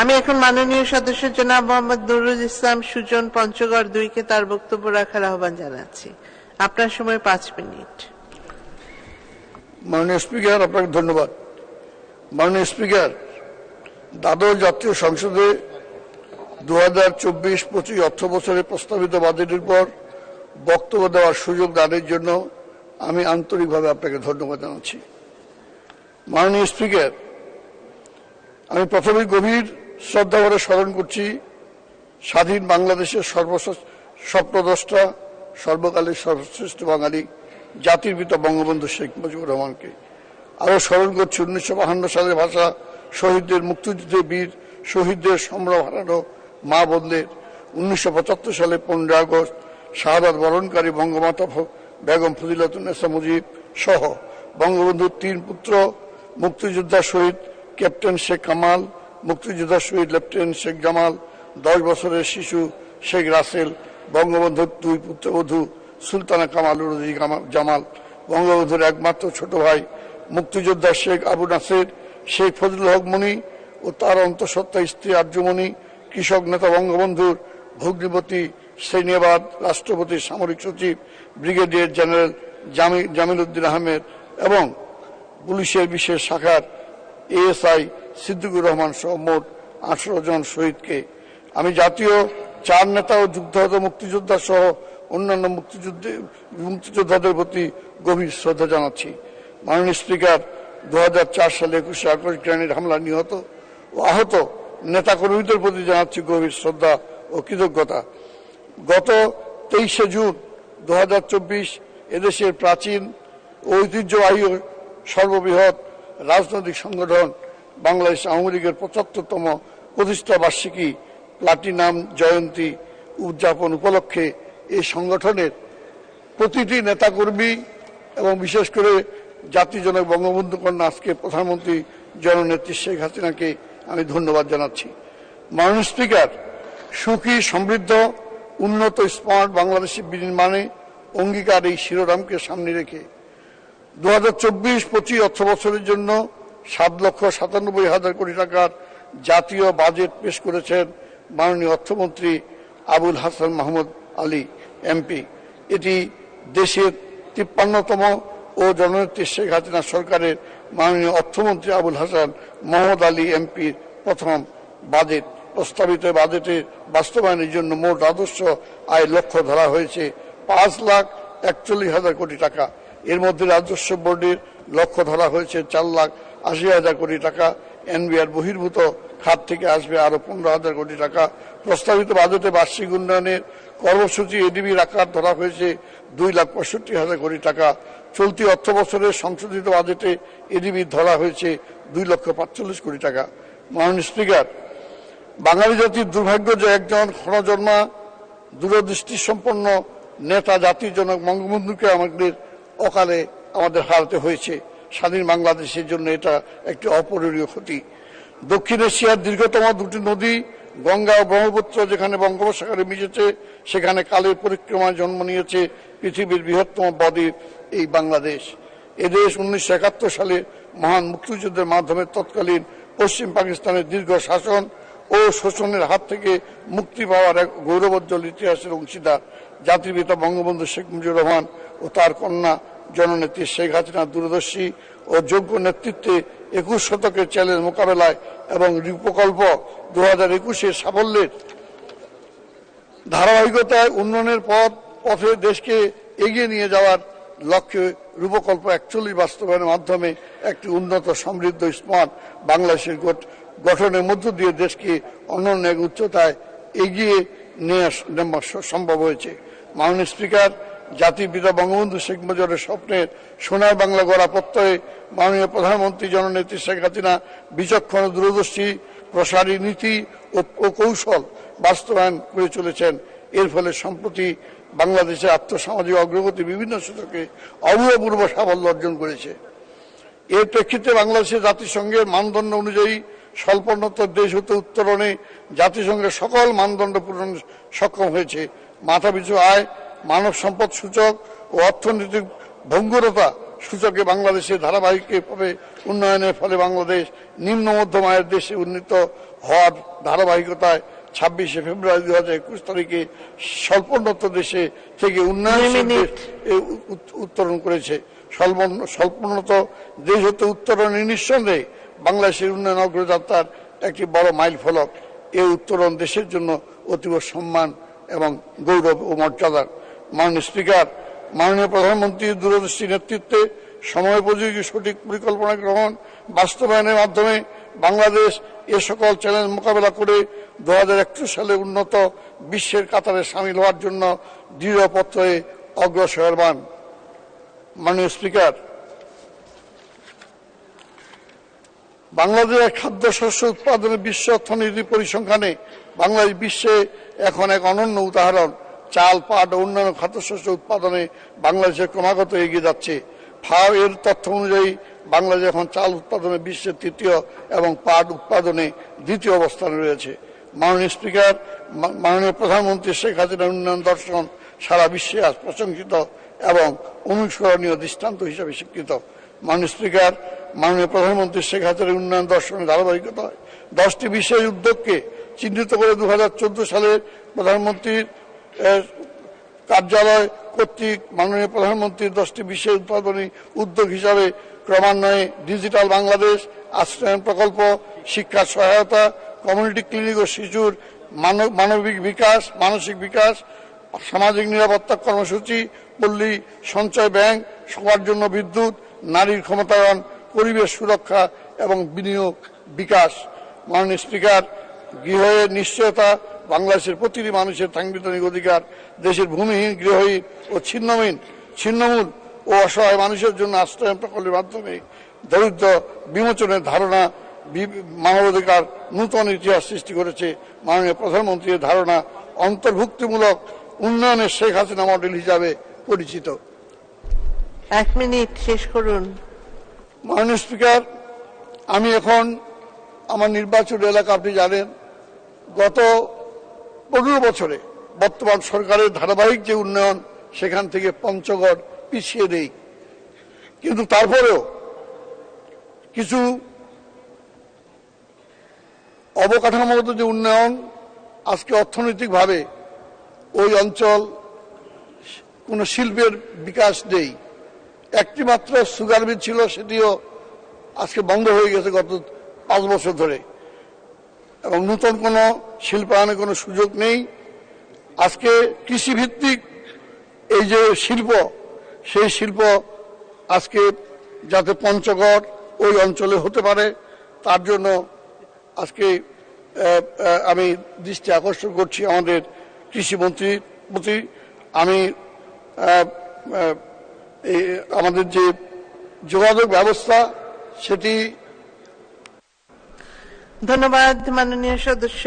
আমি এখন মাননীয় সদস্য জনাব মোহাম্মদ নুরুল ইসলাম সুজন পঞ্চগড় দুইকে তার বক্তব্য রাখার আহ্বান জানাচ্ছি। আপনার সময় পাঁচ মিনিট। মাননীয় স্পিকার, আপনাকে ধন্যবাদ। মাননীয় স্পিকার, দ্বাদশ জাতীয় সংসদে দু হাজার চব্বিশ পঁচিশ অর্থ বছরে প্রস্তাবিত বাজেটের পর বক্তব্য দেওয়ার সুযোগ দানের জন্য আমি আন্তরিকভাবে আপনাকে ধন্যবাদ জানাচ্ছি। মাননীয় স্পিকার, আমি প্রথমে গভীর শ্রদ্ধা করে স্মরণ করছি স্বাধীন বাংলাদেশের সর্বশ্রেষ্ঠ স্বপ্নদ্রষ্টা, সর্বকালের সর্বশ্রেষ্ঠ বাঙালি, জাতির পিতা বঙ্গবন্ধু শেখ মুজিবুর রহমানকে। আরও স্মরণ করছি উনিশশো বাহান্ন সালের ভাষা শহীদদের মুক্তিযুদ্ধে বীর, শহীদদের সম্ভ্রম হারানো মা বোনদের। উনিশশো সালে পনেরোই আগস্ট শাহাদাত বরণকারী বঙ্গমাতা বেগম ফজিলাতুন্নেসা মুজিব সহ বঙ্গবন্ধুর তিন পুত্র মুক্তিযোদ্ধা শহীদ ক্যাপ্টেন শেখ কামাল মুক্তিযোদ্ধা শহীদ লেফটেন্যান্ট শেখ জামাল, দশ বছরের শিশু শেখ রাসেল, বঙ্গবন্ধুর দুই পুত্রবধূ সুলতানা কামাল জামাল, বঙ্গবন্ধুর একমাত্র ছোট ভাই, মুক্তিযোদ্ধা শেখ আবু নাসের, শেখ ফজলুল হক মনি ও তার অন্তঃসত্ত্বা স্ত্রী আর্যমণি, কৃষক নেতা বঙ্গবন্ধুর ভগ্নিপতি শ্রেণীবাদ রাষ্ট্রপতি সামরিক সচিব, ব্রিগেডিয়ার জেনারেল জামি- জামিল উদ্দিন আহমেদ এবং পুলিশের বিশেষ শাখার এএসআই সিদ্দিকুর রহমান সহ মোট আঠারো জন শহীদকে। আমি জাতীয় চার নেতা ও যুদ্ধরত মুক্তিযোদ্ধা সহ অন্যান্য মুক্তিযুদ্ধে, মুক্তিযোদ্ধাদের প্রতি গভীর শ্রদ্ধা জানাচ্ছি। মাননীয় স্পিকার দু হাজার চার সালে একুশে আগস্ট গ্রেনেড হামলা নিহত ও আহত নেতাকর্মীদের প্রতি জানাচ্ছি গভীর শ্রদ্ধা ও কৃতজ্ঞতা। গত তেইশে জুন দু হাজার চব্বিশ এদেশের প্রাচীন ঐতিহ্যবাহী সর্ববৃহৎ রাজনৈতিক সংগঠন বাংলাদেশ আওয়ামী লীগের পঁচাত্তরতম প্রতিষ্ঠা বার্ষিকী প্লাটিনাম জয়ন্তী উদযাপন উপলক্ষে এই সংগঠনের প্রতিটি নেতাকর্মী এবং বিশেষ করে জাতিজনক বঙ্গবন্ধু কন্যা আজকে প্রধানমন্ত্রী জননেত্রী শেখ হাসিনাকে আমি ধন্যবাদ জানাচ্ছি। মাননীয় স্পিকার, সুখী, সমৃদ্ধ উন্নত স্মার্ট বাংলাদেশের বিনির্মাণে অঙ্গীকার এই শিরোনামকে সামনে রেখে দু হাজার চব্বিশ, পঁচিশ অর্থ বছরের জন্য সাত লক্ষ সাতানব্বই হাজার কোটি টাকার জাতীয় বাজেট পেশ করেছেন মাননীয় অর্থমন্ত্রী আবুল হাসান মাহমুদ আলী, এমপি। এটি দেশের তিপ্পান্নতম ও জননেত্রী শেখ হাসিনা সরকারের মাননীয় অর্থমন্ত্রী আবুল হাসান মোহাম্মদ আলী, এমপির প্রথম বাজেট। প্রস্তাবিত বাজেটের বাস্তবায়নের জন্য মোট রাজস্ব আয় লক্ষ্য ধরা হয়েছে পাঁচ লাখ একচল্লিশ হাজার কোটি টাকা। এর মধ্যে রাজস্ব বোর্ডের লক্ষ্য ধরা হয়েছে চার লাখ আশি হাজার কোটি টাকা। এনবিআর বহির্ভূত খাত থেকে আসবে আরও পনেরো হাজার কোটি টাকা। প্রস্তাবিত বাজেটে বার্ষিক উন্নয়নের কর্মসূচি এডিবির আকার ধরা হয়েছে দুই লাখ পঁয়ষট্টি হাজার কোটি টাকা। চলতি অর্থ বছরের সংশোধিত বাজেটে এডিবি ধরা হয়েছে দুই লক্ষ পাঁচচল্লিশ কোটি টাকা। মাননীয় স্পিকার বাঙালি জাতির দুর্ভাগ্য যে একজন ক্ষণজন্মা দূরদৃষ্টি সম্পন্ন নেতা, জাতির জনক বঙ্গবন্ধুকে আমাদের অকালে আমাদের হারাতে হয়েছে। স্বাধীন বাংলাদেশের জন্য এটা একটি অপূরণীয় ক্ষতি। দক্ষিণ এশিয়ার দীর্ঘতম দুটি নদী, গঙ্গা ও ব্রহ্মপুত্র যেখানে বঙ্গোপসাগরে মিশেছে, সেখানে কালের পরিক্রমায় জন্ম নিয়েছে পৃথিবীর বৃহত্তম বদ্বীপ, এই বাংলাদেশ। এদেশ উনিশশো একাত্তর সালে মহান মুক্তিযুদ্ধের মাধ্যমে তৎকালীন পশ্চিম পাকিস্তানের দীর্ঘ শাসন ও শোষণের হাত থেকে মুক্তি পাওয়ার এক গৌরবোজ্জ্বল ইতিহাসের অংশীদার জাতির পিতা বঙ্গবন্ধু শেখ মুজিবুর রহমান ও তার কন্যা জননেত্রী শেখ হাসিনা দূরদর্শী ও যোগ্য নেতৃত্বে একুশ শতকের চ্যালেঞ্জ মোকাবেলায় এবং প্রকল্প দু হাজার একুশের সাফল্যের ধারাবাহিকতায় উন্নয়নের পথ, পথে দেশকে এগিয়ে নিয়ে যাওয়ার লক্ষ্যে রূপকল্প একচল্লিশ বাস্তবায়নের মাধ্যমে একটি উন্নত সমৃদ্ধ স্মার্ট বাংলাদেশের গঠনের মধ্য দিয়ে দেশকে অনন্য এক উচ্চতায় এগিয়ে নিয়ে সম্ভব হয়েছে। মাননীয় স্পিকার, জাতির পিতা বঙ্গবন্ধু শেখ মুজিবের স্বপ্নের সোনার বাংলা গড়া প্রত্যয়ে মাননীয় প্রধানমন্ত্রী জননেত্রী শেখ হাসিনা বিচক্ষণ দূরদর্শী প্রসারী নীতি ও কৌশল বাস্তবায়ন করে চলেছেন। এর ফলে সম্প্রতি বাংলাদেশের আর্থসামাজিক অগ্রগতি বিভিন্ন সূচকে অভূতপূর্ব সাফল্য অর্জন করেছে। এর প্রেক্ষিতে বাংলাদেশের জাতিসংঘের মানদণ্ড অনুযায়ী স্বল্পোন্নত দেশ হতে উত্তরণে জাতিসংঘের সকল মানদণ্ড পূরণ সক্ষম হয়েছে। মাথাপিছু আয় মানব সম্পদ সূচক ও অর্থনৈতিক ভঙ্গুরতা সূচকে বাংলাদেশের ধারাবাহিকভাবে উন্নয়নের ফলে বাংলাদেশ নিম্ন মধ্যম আয়ের দেশে উন্নীত হওয়ার ধারাবাহিকতায় ছাব্বিশে ফেব্রুয়ারি দু হাজার একুশ তারিখে স্বল্পোন্নত দেশে থেকে উত- উত্তরণ করেছে। স্বল্প- স্বল্পোন্নত দেশ হতে উত্তরণে নিঃসন্দেহে বাংলাদেশের উন্নয়ন অগ্রযাত্রার একটি বড় মাইল ফলক। এই উত্তরণ দেশের জন্য অতীব সম্মান এবং গৌরব ও মর্যাদার। মাননীয় স্পিকার, মাননীয় প্রধানমন্ত্রীর দূরদৃষ্টি নেতৃত্বে সময়োপযোগী সঠিক পরিকল্পনা গ্রহণ, বাস্তবায়নের মাধ্যমে বাংলাদেশ এ সকল চ্যালেঞ্জ মোকাবেলা করে দু সালে উন্নত বিশ্বের কাতারে সামিল হওয়ার জন্য দৃঢ় পত্রে অগ্রসরবান মাননীয় স্পিকার বাংলাদেশের খাদ্যশস্য উৎপাদনে বিশ্ব অর্থনীতি পরিসংখ্যানে বাংলাদেশ বিশ্বে এখন এক অনন্য উদাহরণ। চাল, পাট ও অন্যান্য খাদ্যশস্য উৎপাদনে বাংলাদেশে ক্রমাগত এগিয়ে যাচ্ছে। ফাও এর তথ্য অনুযায়ী বাংলাদেশ এখন চাল উৎপাদনে বিশ্বের তৃতীয় এবং পাট উৎপাদনে দ্বিতীয় অবস্থানে রয়েছে। মাননীয় স্পিকার মাননীয় প্রধানমন্ত্রী শেখ হাসিনার উন্নয়ন দর্শন সারা বিশ্বে আজ প্রশংসিত এবং অনুসরণীয় দৃষ্টান্ত হিসেবে স্বীকৃত। মাননীয় স্পিকার মাননীয় প্রধানমন্ত্রী শেখ হাসিনার উন্নয়ন দর্শনের ধারাবাহিকতা হয়। দশটি বিশেষ উদ্যোগকে চিহ্নিত করে দু সালে প্রধানমন্ত্রীর কার্যালয় কর্তৃক মাননীয় প্রধানমন্ত্রীর দশটি বিশেষ উৎপাদনী উদ্যোগ হিসাবে ক্রমান্বয়ে ডিজিটাল বাংলাদেশ, আশ্রয়ন প্রকল্প শিক্ষার সহায়তা, কমিউনিটি ক্লিনিক ও শিশুর মানব- মানবিক বিকাশ, মানসিক বিকাশ, সামাজিক নিরাপত্তা কর্মসূচি, পল্লী সঞ্চয় ব্যাংক, সবার জন্য বিদ্যুৎ, নারীর ক্ষমতায়ন পরিবেশ সুরক্ষা এবং বিনিয়োগ বিকাশ। মাননীয় স্পিকার, গৃহের নিশ্চয়তা বাংলাদেশের প্রতিটি মানুষের সাংবিধানিক অধিকার, দেশের ভূমিহীন গৃহহীন ও ছিন্নহীন ছিন্নমূল ও অসহায় মানুষের জন্য আশ্রয় প্রকল্পের মাধ্যমে দরিদ্র বিমোচনের ধারণা মানবাধিকার নূতন ইতিহাস সৃষ্টি করেছে। মাননীয় প্রধানমন্ত্রীর ধারণা অন্তর্ভুক্তিমূলক উন্নয়নের শেখ হাসিনা মডেল হিসাবে পরিচিত। এক মিনিট শেষ করুন। মাননীয় স্পিকার, আমি এখন আমার নির্বাচন এলাকা, আপনি জানেন, গত পনেরো বছরে বর্তমান সরকারের ধারাবাহিক যে উন্নয়ন, সেখান থেকে পঞ্চগড় পিছিয়ে নেই। কিন্তু তারপরেও কিছু অবকাঠামোগত যে উন্নয়ন, আজকে অর্থনৈতিকভাবে ওই অঞ্চল কোনো শিল্পের বিকাশ নেই। একটি মাত্র সুগার মিল ছিল, সেটিও আজকে বন্ধ হয়ে গেছে গত পাঁচ বছর ধরে। এবং নতুন কোনো শিল্পায়নের কোনো সুযোগ নেই। আজকে কৃষিভিত্তিক এই যে শিল্প, সেই শিল্প আজকে যাতে পঞ্চগড় ওই অঞ্চলে হতে পারে, তার জন্য আজকে আমি দৃষ্টি আকর্ষণ করছি আমাদের কৃষিমন্ত্রীর প্রতি। আমি আমাদের যে যোগাযোগ ব্যবস্থা সেটি ধন্যবাদ মাননীয় সদস্য।